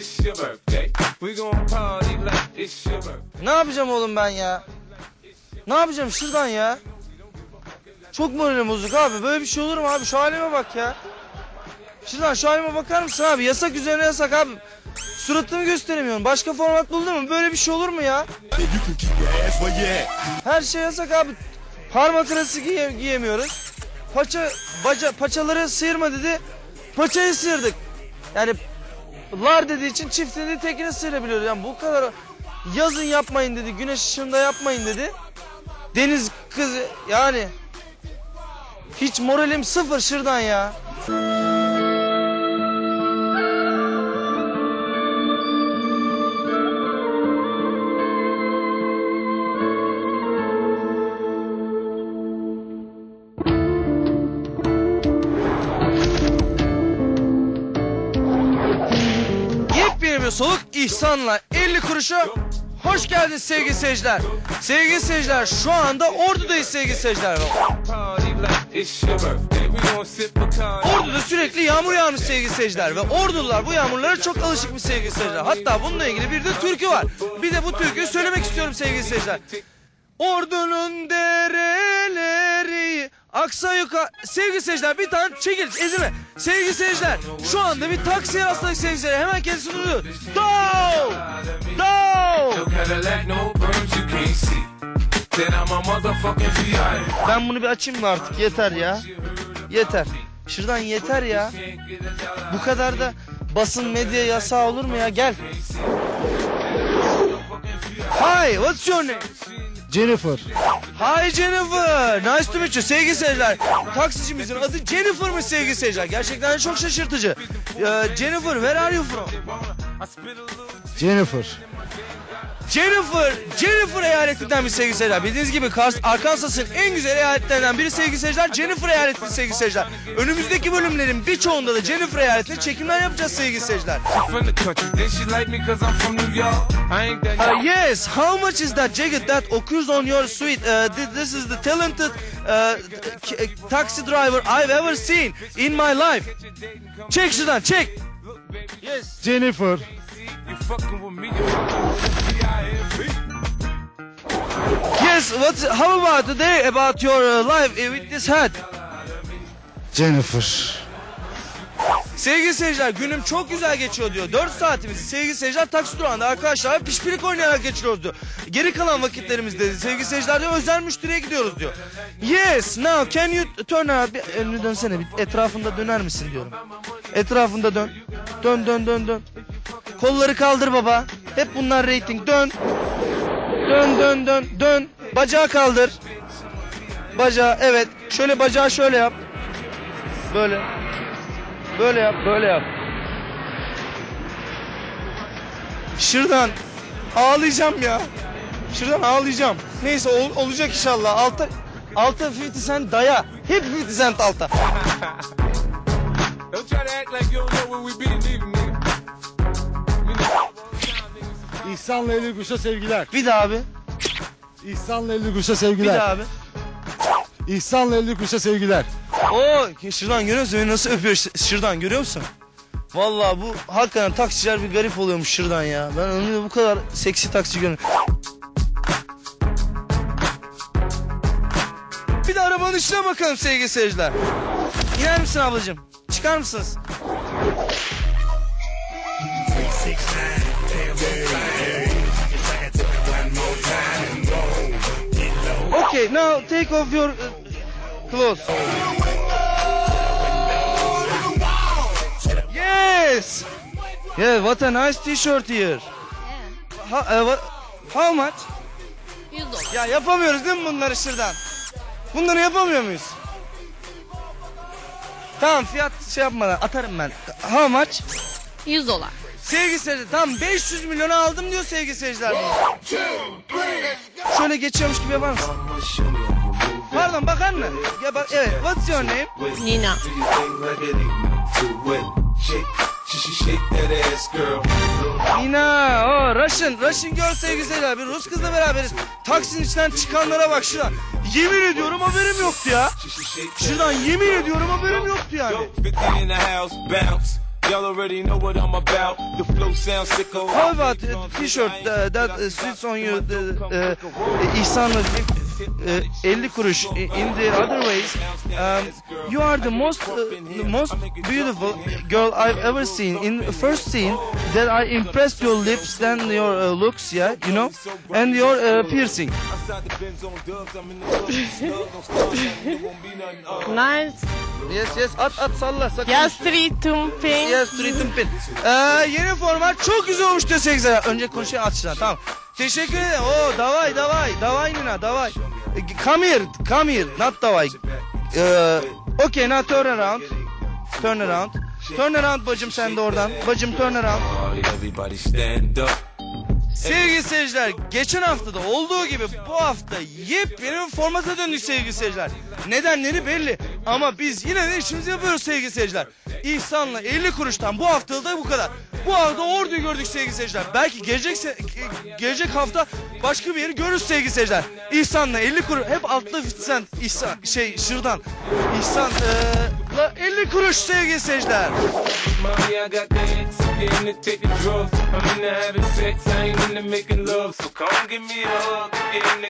it's your birthday. We gon' party like it's your birthday. Ne yapacağım oğlum ben ya? Ne yapacağım şuradan ya? Çok moralim bozuk abi. Böyle bir şey olur mu abi? Şu halime bak ya. Şuradan şu halime bakar mısın abi? Yasak üzerine yasak abi. Suratımı gösteremiyorum. Başka format buldun mu? Böyle bir şey olur mu ya? Her şey yasak abi. Parmak arası giye- giyemiyoruz. Paça, baca, paçaları sıyırma dedi. Paçayı sıyırdık. Yani lar dediği için çift dediği tekini sıyırabiliyoruz. Yani bu kadar yazın yapmayın dedi. Güneş ışığında yapmayın dedi. Deniz kızı yani hiç moralim sıfır şırdan ya. Bir soluk ihsanla 50 kuruşa hoş geldiniz sevgili seyirciler. Sevgili seyirciler şu anda Ordu'dayız sevgili seyirciler. Ordu'da sürekli yağmur yağmış sevgili seyirciler ve Ordulular bu yağmurlara çok alışık sevgili seyirciler. Hatta bununla ilgili bir de türkü var. Bir de bu türküyü söylemek istiyorum sevgili seyirciler. Ordu'nun dereleri aksa yuka... Sevgili seyirciler bir tane çekil ezime. Sevgili seyirciler şu anda bir taksiye rastladık seyirciler. Hemen kendisi duyuyor. Dow! Dow! Ben bunu bir açayım mı artık yeter ya. Yeter. Şuradan yeter ya. Bu kadar da basın medya yasağı olur mu ya? Gel. Hi, what's your name? Jennifer. Hi Jennifer. Nice to meet you. Sevgili seyirciler. Taksicimizin adı Jennifer'mış sevgili seyirciler. Gerçekten çok şaşırtıcı. Ee, Jennifer, where are you from? Jennifer. Jennifer, Jennifer eyaletinden bir sevgili seyirciler. Bildiğiniz gibi Kars, Arkansas'ın en güzel eyaletlerinden biri sevgili seyirciler. Jennifer eyaleti sevgili seyirciler. Önümüzdeki bölümlerin birçoğunda da Jennifer eyaletinde çekimler yapacağız sevgili seyirciler. Uh, yes, how much is that jacket that occurs on your suite? Uh, thi- this is the talented uh, taxi driver I've ever seen in my life. Çek şuradan, çek. Yes. Jennifer. Yes, what's, how about today about your uh, life with this hat? Jennifer. Sevgili seyirciler günüm çok güzel geçiyor diyor. 4 saatimizi sevgili seyirciler taksi durağında arkadaşlar pişpirik oynayarak geçiriyoruz diyor. Geri kalan vakitlerimizde sevgili seyirciler diyor özel müşteriye gidiyoruz diyor. Yes now can you turn around bir önünü dönsene bir etrafında döner misin diyorum. Etrafında dön. Dön dön dön dön. Kolları kaldır baba. Hep bunlar rating dön. Dön dön dön dön. Bacağı kaldır. Bacağı evet. Şöyle bacağı şöyle yap. Böyle. Böyle yap, böyle yap. Şuradan ağlayacağım ya. Şuradan ağlayacağım. Neyse ol- olacak inşallah. Alta alta 50 cent daya. Hep 50 cent alta. Don't try to act like you don't know where we be, leave İhsan'la 50 kuruşa sevgiler. Bir daha abi. İhsan'la 50 kuruşa Bir sevgiler. daha abi. İhsan'la 50 kuruşa sevgiler. Oo, şuradan görüyor musun? Beni nasıl öpüyor ş- şuradan görüyor musun? Vallahi bu hakikaten taksiciler bir garip oluyormuş şuradan ya. Ben ömrümde bu kadar seksi taksici görmedim. Bir de arabanın içine bakalım sevgili seyirciler. İner misin ablacığım? Çıkar mısınız? Okay, now take off your uh, clothes. Yes. Yeah, what a nice t-shirt here. Ha, uh, what, how much? 100 dolar. Ya yapamıyoruz değil mi bunları şuradan? Bunları yapamıyor muyuz? Tamam fiyat şey yapmadan atarım ben. How much? 100 dolar. Sevgili seyirciler tam 500 milyonu aldım diyor sevgili seyirciler. Şöyle geçiyormuş gibi yapar mısın? Pardon bakar mı? Ya bak evet. What's your name? Nina. Nina. O Russian. Russian girl sevgili seyirciler. Bir Rus kızla beraberiz. Taksinin içinden çıkanlara bak şuradan. Yemin ediyorum haberim yoktu ya. Şuradan yemin ediyorum haberim yoktu yani. 50 in the house, bounce. Y'all already know what I'm about. The flow sounds sick of. How about uh, t-shirt uh, that uh, sits on you the uh, İhsan'la uh, 50 kuruş in the other ways um, you are the most uh, the most beautiful girl I've ever seen in the first scene that I impressed your lips and your uh, looks yeah you know and your uh, piercing Nice. yes yes at at salla sakın Ya street tumping. Yes, Street'in pin. Ee, yeni format çok güzel olmuş desek zaten. Önce konuşayım açacağım tamam. Teşekkür ederim. Oo, davay davay. Davay Nina davay. Come here, come here. Not davay. Ee, okay, now turn around. Turn around. Turn around bacım sen de oradan. Bacım turn around. Everybody stand up. Sevgili seyirciler, geçen haftada olduğu gibi bu hafta yepyeni bir formata döndük sevgili seyirciler. Nedenleri belli ama biz yine de işimizi yapıyoruz sevgili seyirciler. İhsan'la 50 kuruştan bu haftalık da bu kadar. Bu hafta orduyu gördük sevgili seyirciler. Belki gelecek se- ge- gelecek hafta başka bir yeri görürüz sevgili seyirciler. İhsan'la 50 kuruş hep altlı sen İhsan şey şırdan. İhsan'la 50 kuruş sevgili seyirciler. Got. Getting to take the drugs. I'm into having sex. I ain't into making love. So come give me a hug.